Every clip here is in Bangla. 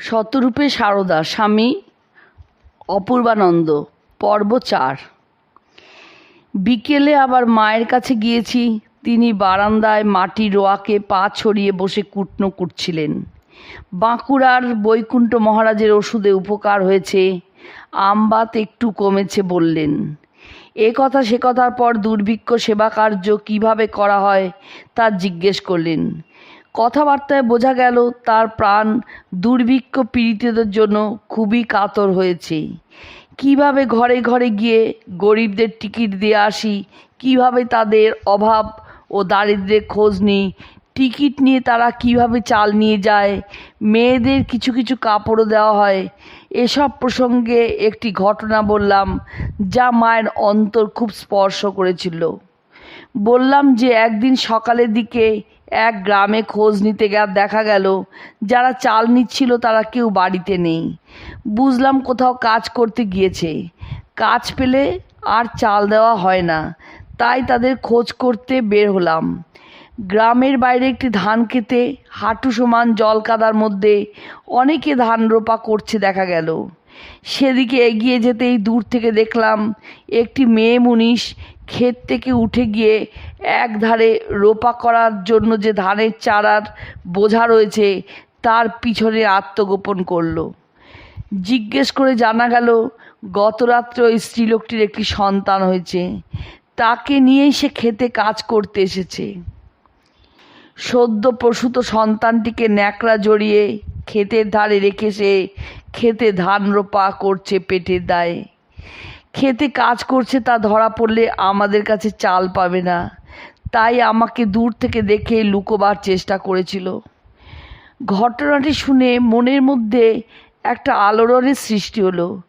শতরূপে সারদা, স্বামী অপূর্বানন্দ, পর্ব চার। বিকেলে আবার মায়ের কাছে গিয়েছি, তিনি বারান্দায় মাটি রোয়াকে পা ছড়িয়ে বসে কুটনো কুটছিলেন। বাঁকুড়ার বৈকুণ্ঠ মহারাজের ওষুধে উপকার হয়েছে, আমবাত একটু কমেছে বললেন। এ কথা সে কথার পর দুর্ভিক্ষ সেবা কার্য কীভাবে করা হয় তা জিজ্ঞেস করলেন। কথাবার্তায় বোঝা গেল তার প্রাণ দুর্ভিক্ষ পীড়িতদের জন্য খুবই কাতর হয়েছে। কীভাবে ঘরে ঘরে গিয়ে গরিবদের টিকিট দিয়ে আসি, কীভাবে তাদের অভাব ও দারিদ্র্যের খোঁজ নিই, টিকিট নিয়ে তারা কীভাবে চাল নিয়ে যায়, মেয়েদের কিছু কিছু কাপড়ও দেওয়া হয়, এসব প্রসঙ্গে একটি ঘটনা বললাম যা মায়ের অন্তর খুব স্পর্শ করেছিল। বললাম যে একদিন সকালের দিকে এক গ্রামে খোঁজ নিতে গেলে, দেখা গেল, যারা চাল নিচ্ছিল তারা কেউ বাড়িতে নেই। বুঝলাম কোথাও কাজ করতে গিয়েছে। কাজ পেলে আর চাল দেওয়া হয় না, তাই তাদের খোঁজ করতে বের হলাম। গ্রামের বাইরে একটি ধান খেতে হাঁটু সমান জল কাদার মধ্যে অনেকে ধান রোপা করছে দেখা গেল। সেদিকে এগিয়ে যেতেই দূর থেকে দেখলাম একটি মেয়ে মুনিশ ক্ষেত থেকে উঠে গিয়ে এক ধারে রোপা করার জন্য যে ধানের চারার বোঝা রয়েছে, তার পিছনে আত্মগোপন করল। জিজ্ঞেস করে জানা গেল গত রাত্রে ওই স্ত্রীলোকটির একটি সন্তান হয়েছে। তাকে নিয়েই সে খেতে কাজ করতে এসেছে। সদ্য প্রসূত সন্তানটিকে ন্যাকড়া জড়িয়ে ক্ষেতের ধারে রেখে সে খেতে ধান রোপা করছে পেটের দায়ে। খেতে কাজ করছে তা ধরা পড়লে আমাদের কাছে চাল পাবে না। তাই আমাকে দূর থেকে দেখে লুকোবার চেষ্টা করেছিল। ঘটনাটি শুনে মনের মধ্যে একটা আলোড়নের সৃষ্টি হলো।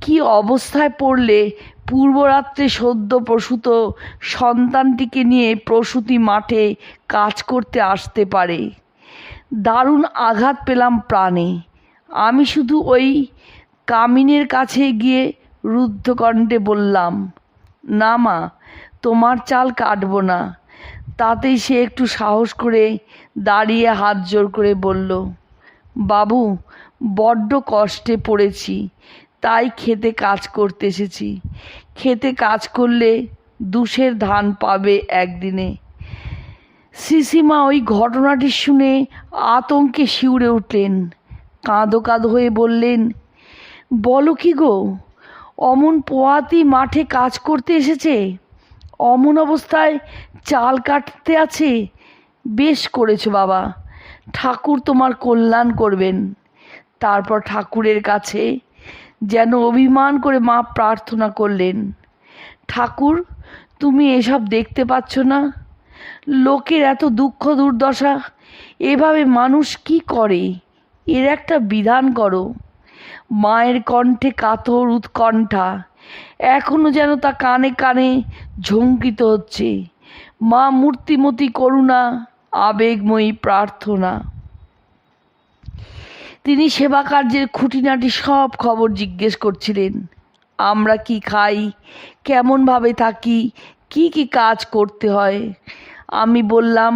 কি অবস্থায় পড়লে পূর্বরাত্রে সদ্য প্রসূত সন্তানটিকে নিয়ে প্রসূতি মাঠে কাজ করতে আসতে পারে? দারুণ আঘাত পেলাম প্রাণে। আমি শুধু ওই কামিনের কাছে গিয়ে রুদ্ধকণ্ঠে বললাম, না মা, তোমার চাল কাটবো না। তাতেই সে একটু সাহস করে দাঁড়িয়ে হাত জোর করে বলল, বাবু, বড্ড কষ্টে পড়েছি, তাই খেতে কাজ করতে এসেছি। খেতে কাজ করলে দুশের ধান পাবে একদিনে। সিসিমা ওই ঘটনাটি শুনে আতঙ্কে শিউরে উঠলেন, কাঁদো কাঁদো হয়ে বললেন, বলো কি গো অমন পোয়াতি মাঠে কাজ করতে এসেছে। অমন অবস্থায় চাল কাটতে আছে। বেশ করেছ বাবা, ঠাকুর তোমার কল্যাণ করবেন। তারপর ঠাকুরের কাছে যেন অভিমান করে মা প্রার্থনা করলেন, ঠাকুর, তুমি এসব দেখতে পাচ্ছ না? লোকের এত দুঃখ দুর্দশা, এভাবে মানুষ কি করে? এর একটা বিধান করো। মায়ের কণ্ঠে কাতর উৎকণ্ঠা। এখনও যেন তা কানে কানে ঝঙ্কিত হচ্ছে। মা, মূর্তিমতি করুণা, আবেগময়ী প্রার্থনা। তিনি সেবা কার্যের খুঁটিনাটি সব খবর জিজ্ঞেস করছিলেন, আমরা কি খাই? কেমনভাবে থাকি? কি কি কাজ করতে হয়? আমি বললাম,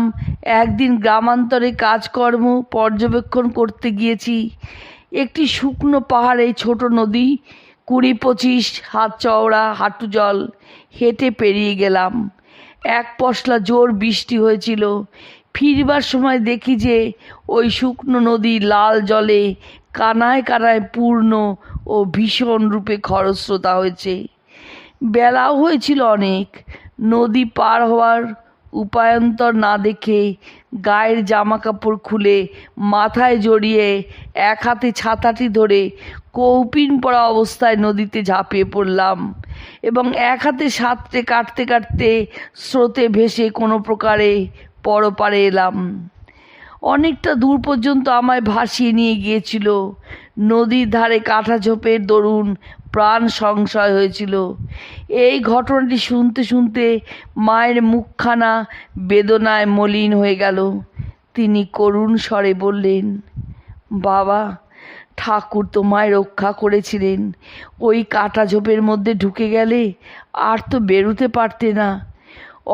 একদিন গ্রামান্তরে কাজকর্ম পর্যবেক্ষণ করতে গিয়েছি। একটি শুকনো পাহাড়ে ছোট নদী, কুড়ি পঁচিশ হাত চওড়া, হাঁটু জল, হেঁটে পেরিয়ে গেলাম। এক পশলা জোর বৃষ্টি হয়েছিল। ফিরবার সময় দেখি যে ওই শুকনো নদী লাল জলে কানায় কানায় পূর্ণ ও ভীষণ রূপে খরস্রোতা হয়েছে। বেলাও হয়েছিল অনেক। নদী পার হওয়ার উপায়ন্তর না দেখে গায়ের জামা কাপড় খুলে মাথায় জড়িয়ে এক হাতে ছাতাটি ধরে কৌপিন পড়া অবস্থায় নদীতে ঝাঁপিয়ে পড়লাম এবং এক হাতে সাঁতরে কাটতে কাটতে স্রোতে ভেসে কোনো প্রকারে পরপারে এলাম। অনেকটা দূর পর্যন্ত আমায় ভাসিয়ে নিয়ে গিয়েছিল। নদীর ধারে কাঁটা ঝোপের দরুন প্রাণ সংশয় হয়েছিল। এই ঘটনাটি শুনতে শুনতে মায়ের মুখখানা বেদনায় মলিন হয়ে গেল। তিনি করুণ স্বরে বললেন, বাবা, ঠাকুর তোমায় রক্ষা করেছিলেন। ওই কাটা ঝোপের মধ্যে ঢুকে গেলে আর তো বেরোতে পারতে না।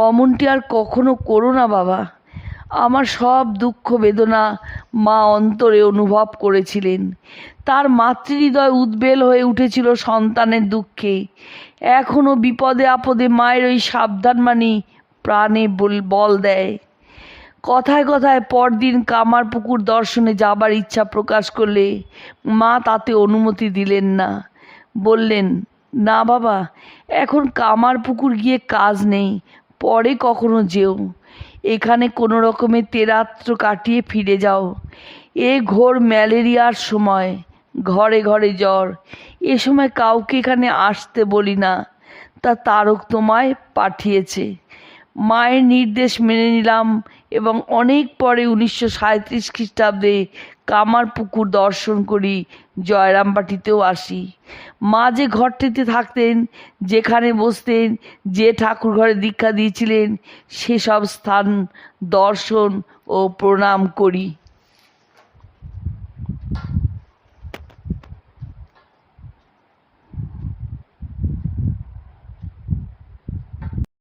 অমনটি আর কখনো করো না বাবা। আমার সব দুঃখ বেদনা মা অন্তরে অনুভব করেছিলেন। তার মাতৃহৃদয় উদ্বেল হয়ে উঠেছিল সন্তানের দুঃখে। এখনও বিপদে আপদে মায়ের ওই সাবধানবাণী প্রাণে বল- বল দেয়। কথায় কথায় পরদিন কামার পুকুর দর্শনে যাবার ইচ্ছা প্রকাশ করলে মা তাতে অনুমতি দিলেন না। বললেন, না বাবা, এখন কামার পুকুর গিয়ে কাজ নেই, পরে কখনো যেও। এখানে কোনো রকমে তেরাত্র কাটিয়ে ফিরে যাও। এ ঘোর ম্যালেরিয়ার সময়, ঘরে ঘরে জ্বর। এ সময় কাউকে এখানে আসতে বলি না। তা তারক তোমায় পাঠিয়েছে। মায়ের নির্দেশ মেনে নিলাম এবং অনেক পরে উনিশশো সাঁত্রিশ খ্রিস্টাব্দে কামারপুকুর দর্শন করি, জয়রামবাটিতেও আসি। মা যে ঘরটিতে থাকতেন, যেখানে বসতেন, যে ঠাকুর ঘরে দীক্ষা দিয়েছিলেন, সেসব স্থান দর্শন ও প্রণাম করি।